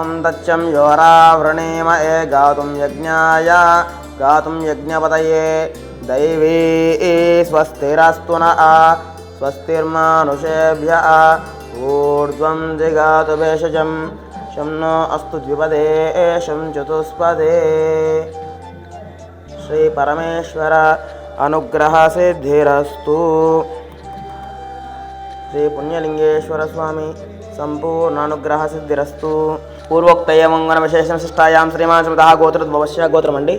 ॐ तच्चं योरावृणीम ए गातुं यज्ञाय, गातुं यज्ञपतये। दैवी स्वस्तिरस्तु न आ, स्वस्तिर्मानुषेभ्य ऊर्ध्वं जिगातु भेषजं शं नो अस्तु द्विपदे एषं चतुष्पदे। श्रीपरमेश्वर अनुग्रहसिद्धिरस्तु श्रीपुण्यलिङ्गेश्वरस्वामी सम्पूर्णानुग्रहसिद्धिरस्तु స్వామి సంపూర్ణ పూర్వోక్తయ మంగళ విశేషణ శిష్టాయాం శ్రీమాన్ శ్రీమత గోత్రద్భవశ్య గోత్రం అండి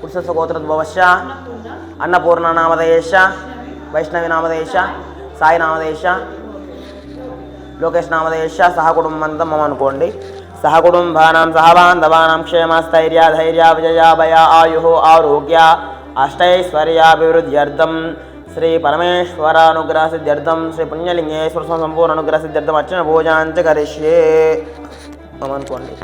పురుషస్వ గోత్రద్భవశ్య అన్నపూర్ణ నామదేశ వైష్ణవి నామదేశ సాయి నామదేశ లోకేష్ నామదేశ సహకుటుంబంతం మమ అనుకోండి సహ కుటుంబానాం క్షేమస్థైర్య ధైర్య విజయ భయ ఆయు ఆరోగ్య అష్టైశ్వర్యాభివృద్ధ్యర్థం శ్రీ పరమేశ్వరానుగ్రహ సిద్ధ్యర్థం శ్రీ పుణ్యలింగేశ్వర స్వామి సంపూర్ణ అనుగ్రహ సిద్ధ్యర్థం అర్చన పూజాంచ కరిష్యే అనుకోండి